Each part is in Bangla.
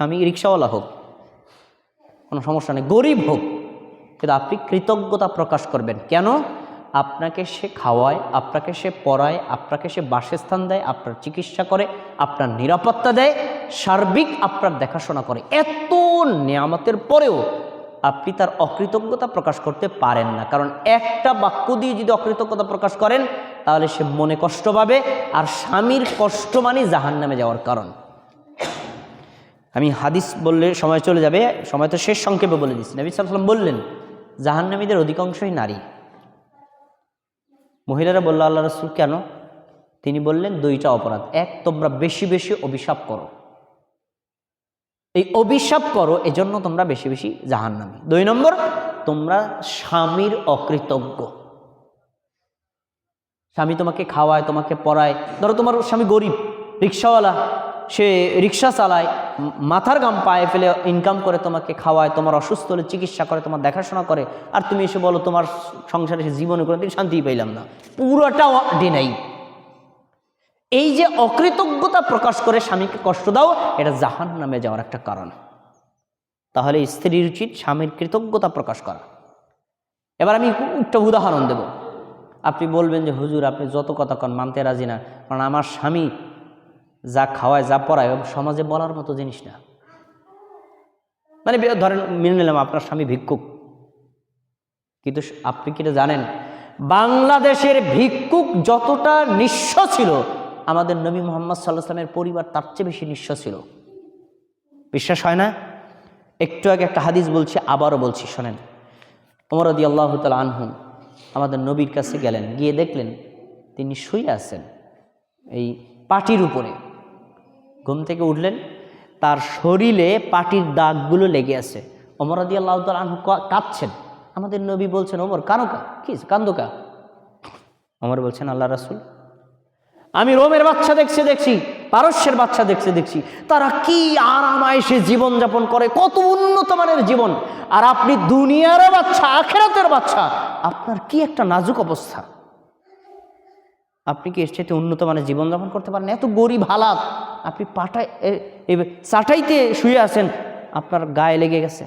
স্বামী রিক্সাওয়ালা হোক, কোনো সমস্যা নেই, গরিব হোক, কিন্তু আপনি কৃতজ্ঞতা প্রকাশ করবেন। কেন? আপনাকে সে খাওয়ায়, আপনাকে সে পড়ায়, আপনাকে সে বাসস্থান দেয়, আপনার চিকিৎসা করে, আপনার নিরাপত্তা দেয়, সার্বিক আপনার দেখাশোনা করে। এত নিয়ামতের পরেও আপনি তার অকৃতজ্ঞতা প্রকাশ করতে পারেন না। কারণ একটা বাক্য দিয়ে যদি অকৃতজ্ঞতা প্রকাশ করেন, তাহলে সে মনে কষ্ট পাবে, আর স্বামীর কষ্ট মানে জাহান নামে যাওয়ার কারণ। আমি হাদিস বললে সময় চলে যাবে, সময় তো শেষ সংক্ষেপে বলে দিচ্ছি। নবী সাল্লাম বললেন, জাহান্নামীদের অধিকাংশই নারী। মহিলারা বলল আল্লাহ রসুল কেন? তিনি বললেন, দুইটা অপরাধ। এক, তোমরা বেশি বেশি অভিশাপ করো। এই অভিশাপ করো, এজন্য তোমরা বেশি বেশি জাহান্নামী। দুই নম্বর, তোমরা স্বামীর অকৃতজ্ঞ। স্বামী তোমাকে খাওয়ায়, তোমাকে পড়ায়। ধরো তোমার স্বামী গরিব, রিক্সাওয়ালা। সে রিক্সা চালায়, মাথার গাম পায়ে ফেলে ইনকাম করে তোমাকে খাওয়ায়, তোমার অসুস্থ হলে চিকিৎসা করে, তোমার দেখাশোনা করে, আর তুমি এসে বলো তোমার সংসারে সে জীবনে কোনো দিন শান্তি পাইলাম না। পুরোটা ডিনাই এই যে অকৃতজ্ঞতা প্রকাশ করে স্বামীকে কষ্ট দাও, এটা জাহান নামে যাওয়ার একটা কারণ। তাহলে স্ত্রীর উচিত স্বামীর কৃতজ্ঞতা প্রকাশ করা। এবার আমি একটা উদাহরণ দেব। আপনি বলবেন যে, হুজুর, আপনি যত কথা কন, মানতে রাজি না। কারণ আমার স্বামী যা খাওয়ায়, যা পড়ায় সমাজে বলার মতো জিনিস না। মানে ধরেন, মেনে নিলাম আপনার স্বামী ভিক্ষুক। কিন্তু আপনি কি এটা জানেন? বাংলাদেশের ভিক্ষুক যতটা নিঃস্ব ছিল, আমাদের নবী মোহাম্মদ সাল্লাহ সাল্লামের পরিবার তার চেয়ে বেশি নিঃস্ব ছিল। বিশ্বাস হয় না? একটু আগে একটা হাদিস বলছি, আবারও বলছি, শোনেন। ওমরদি আল্লাহ তাল আনহু আমাদের নবীর কাছে গেলেন, গিয়ে দেখলেন তিনি শুয়ে আছেন, এই পাটির উপরে। ঘুম থেকে উঠলেন, তার শরীরে পাটির দাগগুলো লেগে আছে। অমরাদি আল্লাহ আনহু কাঁদছেন। আমাদের নবী বলছেন, ওমর কানো কা? কি কান্দোকা অমর বলছেন, আল্লাহ রাসুল, আমি রোমের বাচ্চা দেখছে, দেখছি, পারস্যের বাচ্চা দেখছে, দেখছি। তারা কি আরাম আয়সে জীবনযাপন করে, কত উন্নত মানের জীবন। আর আপনি দুনিয়ার বাচ্চা, আখেরাতের বাচ্চা, আপনার কি একটা নাজুক অবস্থা? আপনি কি এর চাইতে উন্নত মানের জীবনযাপন করতে পারেন? এত গরিব হালাত। আপনি পাটায় চাটাইতে শুয়ে আছেন, আপনার গায়ে লেগে গেছে।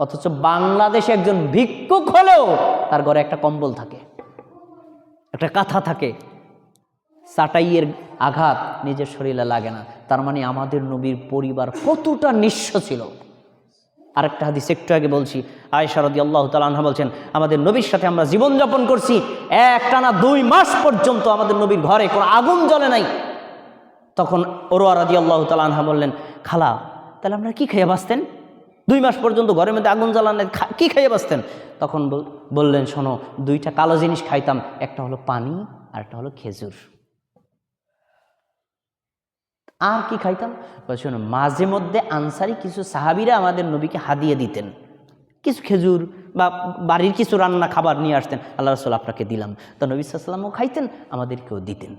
অথচ বাংলাদেশে একজন ভিক্ষুক হলেও তার ঘরে একটা কম্বল থাকে, একটা কাঁথা থাকে। চাটাইয়ের আঘাত নিজের শরীরে লাগে না। তার মানে আমাদের নবীর পরিবার কতটা নিঃস্ব ছিল। আরেকটা হাদিস একটু আগে বলছি, আয়েশা রদি আল্লাহ তালাহা বলছেন, আমাদের নবীর সাথে আমরা জীবনযাপন করছি, একটানা দুই মাস পর্যন্ত আমাদের নবীর ঘরে কোনো আগুন জ্বলে নাই। তখন ওরোয়া রাদি আল্লাহ তালাহা বললেন, খালা, তাহলে আপনারা কি খেয়ে বাঁচতেন? দুই মাস পর্যন্ত ঘরের মধ্যে আগুন জ্বালান কি খেয়ে বাঁচতেন? তখন বললেন, শোনো, দুইটা কালো জিনিস খাইতাম, একটা হলো পানি আর একটা হলো খেজুর। আর কি খাইতাম? শোনো, মাঝে মধ্যে আনসারি কিছু সাহাবিরা আমাদের নবীকে হাদিয়ে দিতেন। কিছু খেজুর বা বাড়ির কিছু রান্না খাবার নিয়ে আসতেন। আল্লাহ রসুল আপনাকে দিলাম। তো নবী সাল্লামও খাইতেন, আমাদেরকেও দিতেন।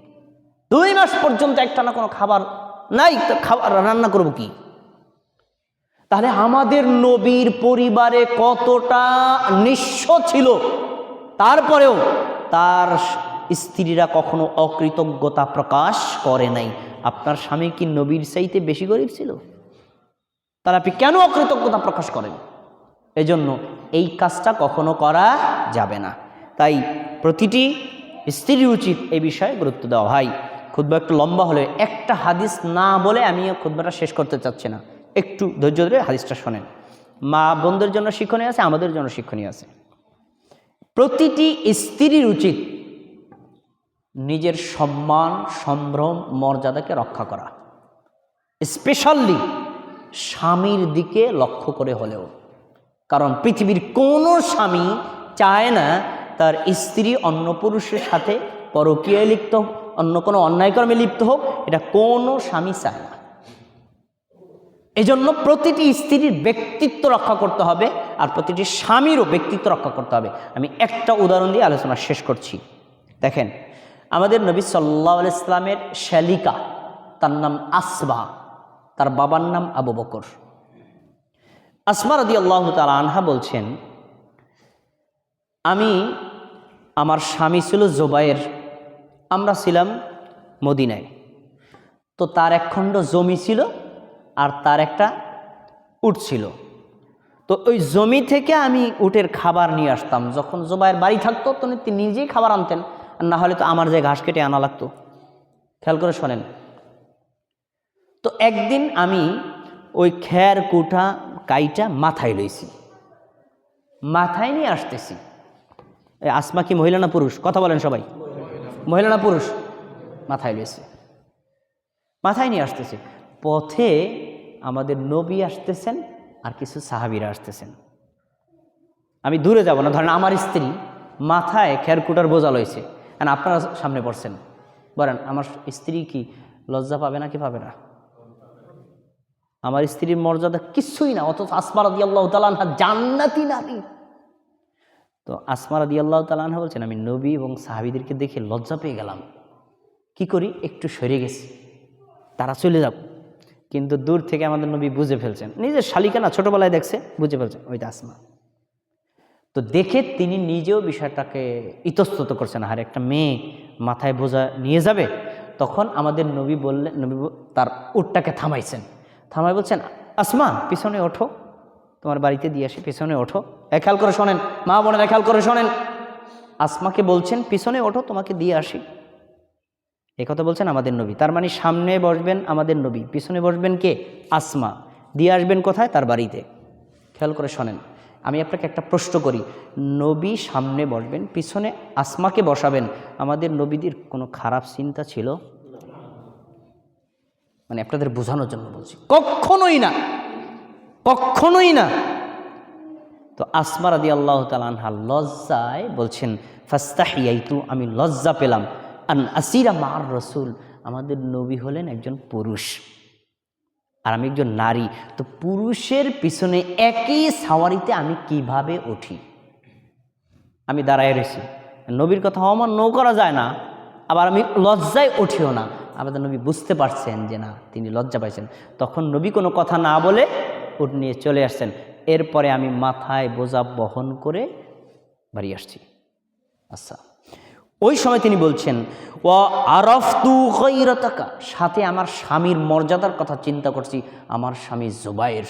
দুই মাস পর্যন্ত একটা না কোনো খাবার নাই, তো খাবার রান্না করব কি? তাহলে আমাদের নবীর পরিবারে কতটা নিঃস্ব ছিল? তারপরেও তার স্ত্রীরা কখনো অকৃতজ্ঞতা প্রকাশ করে নাই। আপনার স্বামী কি নবীর চাইতে বেশি গরিব ছিল? তাহলে আপনি কেন অকৃতজ্ঞতা প্রকাশ করেন? এজন্য এই কাজটা কখনো করা যাবে না। তাই প্রতিটি স্ত্রীর উচিত এ বিষয়ে গুরুত্ব দেওয়া। ভাই খুদ্া একটু লম্বা হলে একটা হাদিস না বলে আমি খুদ্বাটা শেষ করতে চাচ্ছি না। একটু ধৈর্য ধরে হাদিসটা শোনেন। মা বোনদের জন্য শিক্ষণীয় আছে, আমাদের জন্য শিক্ষণীয় আছে। প্রতিটি স্ত্রীর উচিত নিজের সম্মান, সম্ভ্রম, মর্যাদাকে রক্ষা করা। স্পেশালি স্বামীর দিকে লক্ষ্য করে হলেও। কারণ পৃথিবীর কোনো স্বামী চায় না তার স্ত্রী অন্য পুরুষের সাথে পরকীয়ায় লিপ্ত অন্য কোনো অন্যায়কর্মে লিপ্ত হোক, এটা কোনো স্বামী চায় না। এজন্য প্রতিটি স্ত্রীর ব্যক্তিত্ব রক্ষা করতে হবে আর প্রতিটি স্বামীরও ব্যক্তিত্ব রক্ষা করতে হবে। আমি একটা উদাহরণ দিয়ে আলোচনা শেষ করছি। দেখেন, আমাদের নবী সাল্লাহ ইসলামের শালিকা, তার নাম আসবা, তার বাবার নাম আবু বকর। আসমা রদি আল্লাহ তালা আনহা বলছেন, আমি, আমার স্বামী ছিল জোবাইয়ের আমরা ছিলাম মদিনায়। তো তার একখণ্ড জমি ছিল আর তার একটা উট ছিল। তো ওই জমি থেকে আমি উটের খাবার নিয়ে আসতাম। যখন জোবাইয়ের বাড়ি থাকতো তখন তিনি নিজেই খাবার আনতেন। আর না হলে তো আমার যে ঘাস কেটে আনা লাগতো। খেয়াল করে শোনেন। তো একদিন আমি ওই খ্যার কুঠা কাইটা মাথায় লইছি। মাথায় নিয়ে আসতেছি। আসমা কি মহিলা না পুরুষ? কথা বলেন সবাই। মহিলা না পুরুষ? মাথায় লইছে। মাথায় নিয়ে আসতেছে। পথে আমাদের নবী আসতেছেন আর কিছু সাহাবিরা আসতেছেন। আমি দূরে যাব না, ধরেন আমার স্ত্রী মাথায় খেরকুটার বোঝা লইছে। আর আপনারা সামনে পড়ছেন। বলেন, আমার স্ত্রী কি লজ্জা পাবে না কি পাবে না? আমার স্ত্রীর মর্যাদা কিছুই না, অথচ আসমার আল্লাহ তালানহা জান্নাতি নারী। তো আসমার দি আল্লাহ তালানহা বলছেন, আমি নবী এবং সাহাবিদেরকে দেখে লজ্জা পেয়ে গেলাম। কি করি? একটু সরে গেছি। তারা চলে যাব কিন্তু দূর থেকে আমাদের নবী বুঝে ফেলছেন। নিজের শালিকা না ছোটবেলায় দেখছে, বুঝে ফেলছেন ওইটা আসমা। তো দেখে তিনি নিজেও বিষয়টাকে ইতস্তত করছেন। আর, একটা মেয়ে মাথায় বোঝা নিয়ে যাবে? তখন আমাদের নবী বললেন নবী তার উটটাকে থামাইছেন। থামাই বলছেন, আসমা, পিছনে ওঠো। তোমার বাড়িতে দিয়ে আসি, পিছনে ওঠো। এক খেয়াল করে শোনেন, মা বোনের খেয়াল করে শোনেন। আসমাকে বলছেন, পিছনে ওঠো, তোমাকে দিয়ে আসি। এই কথা বলছেন আমাদের নবী। তার মানে সামনে বসবেন আমাদের নবী, পিছনে বসবেন কে? আসমা। দিয়ে আসবেন কোথায়? তার বাড়িতে। খেয়াল করে শোনেন, আমি আপনাকে একটা প্রশ্ন করি। নবী সামনে বসবেন, পিছনে আসমাকে বসাবেন? আমাদের নবীদের কোনো খারাপ চিন্তা ছিল? মানে আপনাদের বোঝানোর জন্য বলছি। কখনোই না। কখনোই না। তো আসমা রাদি আল্লাহ তালানহা লজ্জায় বলছেন, ফাস্তাহিয়াইতু, আমি লজ্জা পেলাম। আন আসিরা মার রসুল। আমাদের নবী হলেন একজন পুরুষ আর আমি একজন নারী। তো পুরুষের পিছনে একই সাওয়ারিতে আমি কীভাবে উঠি? আমি দাঁড়ায় রয়েছি। নবীর কথা অমান্য করা যায় না। আবার আমি লজ্জায় উঠিও না। আমাদের নবী বুঝতে পারছেন যে না, তিনি লজ্জা পাইছেন। তখন নবী কোনো কথা না বলে উঠ নিয়ে চলে আসছেন। এরপরে আমি মাথায় বোঝা বহন করে বাড়ি আসছি। আচ্ছা। ওই সময় তিনি বলছেন ও আরফতু গৈরতাকা সাথে আমার স্বামীর মর্যাদার কথা চিন্তা করছি, আমার স্বামী জুবাইর।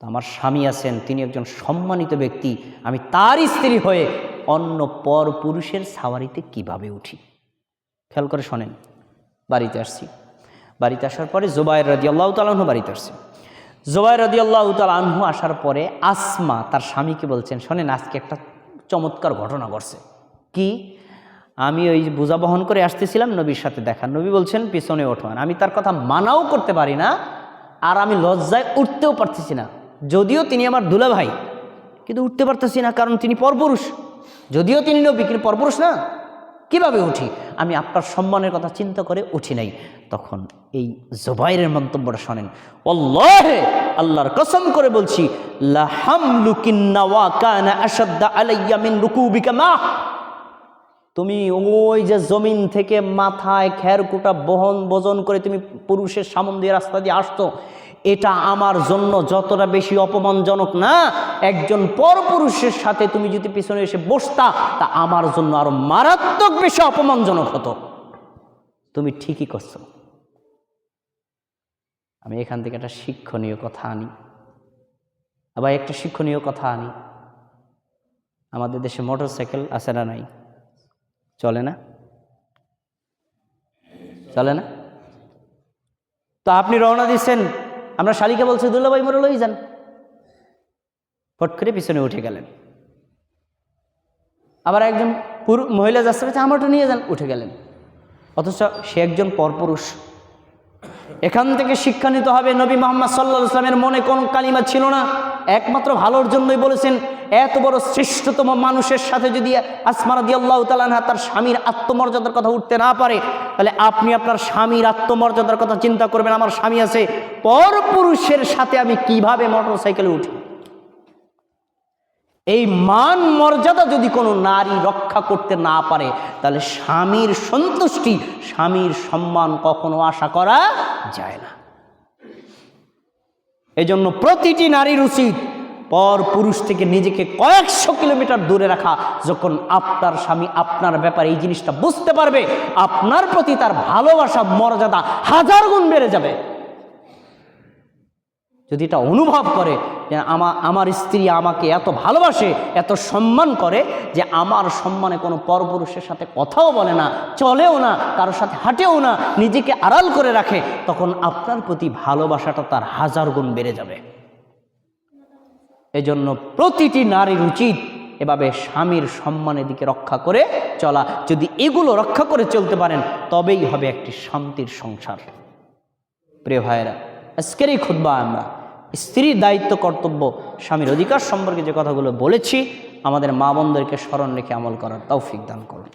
আমার স্বামী আছেন, তিনি একজন সম্মানিত ব্যক্তি। আমি তার স্ত্রী হয়ে অন্য পর পুরুষের সাওয়ারিতে কীভাবে উঠি? খেয়াল করে শোনেন, বাড়িতে আসছি। বাড়িতে আসার পরে জোবাইর রাজি আল্লাহ তালাহু বাড়িতে আসছে। জোবাইর রাজি আল্লাহ তালাহু আসার পরে আসমা তার স্বামীকে বলছেন, শোনেন, আজকে একটা চমৎকার ঘটনা ঘটছে। কি? আমি ওই বোঝা বহন করে আসতেছিলাম নবীর সাথে দেখা। নবী বলছেন, পিছনে ওঠান আমি তার কথা মানাও করতে পারি না আর আমি লজ্জায় উঠতেও পারতেছি না। যদিও তিনি আমার দুলা ভাই কিন্তু উঠতে পারতেছি না কারণ তিনি পরপুরুষ। যদিও তিনি নবী, কিন্তু পরপুরুষ না। কীভাবে উঠি? আমি আপনার সম্মানের কথা চিন্তা করে উঠি নাই। তখন এই জোবাইরের মন্তব্যটা শোনেন। অল্লাহে আল্লাহর কসম করে বলছি তুমি ওই যে জমিন থেকে মাথায় খেরকুটা বহন বজন করে তুমি পুরুষের সামন দিয়ে রাস্তা দিয়ে আসতো এটা আমার জন্য যতটা বেশি অপমানজনক না, একজন পরপুরুষের সাথে তুমি যদি পিছনে এসে বসতা, তা আমার জন্য আরও মারাত্মক বেশি অপমানজনক হতো। তুমি ঠিকই করছ। আমি এখান থেকে একটা শিক্ষণীয় কথা আনি। আবার একটা শিক্ষণীয় কথা আনি। আমাদের দেশে মোটর সাইকেল আছে না নাই? চলে না? চলে না? তো আপনি রওনা দিচ্ছেন আমরা শালিকে বলছি দুল্লাভাই মরে লই যান। ফট করে পিছনে উঠে গেলেন। আবার একজন পুরু, মহিলা যাচ্ছে, বলছে, আমারটা নিয়ে যান। উঠে গেলেন। অথচ সে একজন পরপুরুষ। এখান থেকে শিক্ষা নিতে হবে নবী মোহাম্মদ সাল্লা ইসলামের মনে কোন কালিমা ছিল না। একমাত্র ভালোর জন্যই বলেছেন, এত বড় শ্রেষ্ঠতম মানুষের সাথে যদি আসমারা দি আল্লাহ তালানহা তার স্বামীর আত্মমর্যাদার কথা উঠতে না পারে, তাহলে আপনি আপনার স্বামীর আত্মমর্যাদার কথা চিন্তা করবেন, আমার স্বামী আছে, পর পুরুষের সাথে আমি কীভাবে মোটর সাইকেলে উঠি? এই মান মর্যাদা যদি কোনো নারী রক্ষা করতে না পারে, তাহলে স্বামীর সন্তুষ্টি, স্বামীর সম্মান কখনো আশা করা যায় না। এজন্য প্রতিটি নারীর উচিত পর পুরুষ থেকে নিজেকে কয়েকশো কিলোমিটার দূরে রাখা, যখন আপনার স্বামী আপনার ব্যাপারে এই জিনিসটা বুঝতে পারবে, আপনার প্রতি তার ভালোবাসা, মর্যাদা হাজার গুণ বেড়ে যাবে। যদি এটা অনুভব করে যে আমার আমার স্ত্রী আমাকে এত ভালোবাসে, এত সম্মান করে যে আমার সম্মানে কোনো পরপুরুষের সাথে কথাও বলে না, চলেও না কারোর সাথে হাঁটেও না, নিজেকে আড়াল করে রাখে, তখন আপনার প্রতি ভালোবাসাটা তার হাজার গুণ বেড়ে যাবে। এজন্য প্রতিটি নারীর উচিত এভাবে স্বামীর সম্মানের দিকে রক্ষা করে চলা। যদি এগুলো রক্ষা করে চলতে পারেন, তবেই হবে একটি শান্তির সংসার। প্রিয় ভাইয়েরা আজকেরই খুদ্া আমরা স্ত্রীর দায়িত্ব, কর্তব্য, স্বামীর অধিকার সম্পর্কে যে কথাগুলো বলেছি, আমাদের মা বোনদেরকে স্মরণ রেখে আমল করার তৌফিক দান করুন।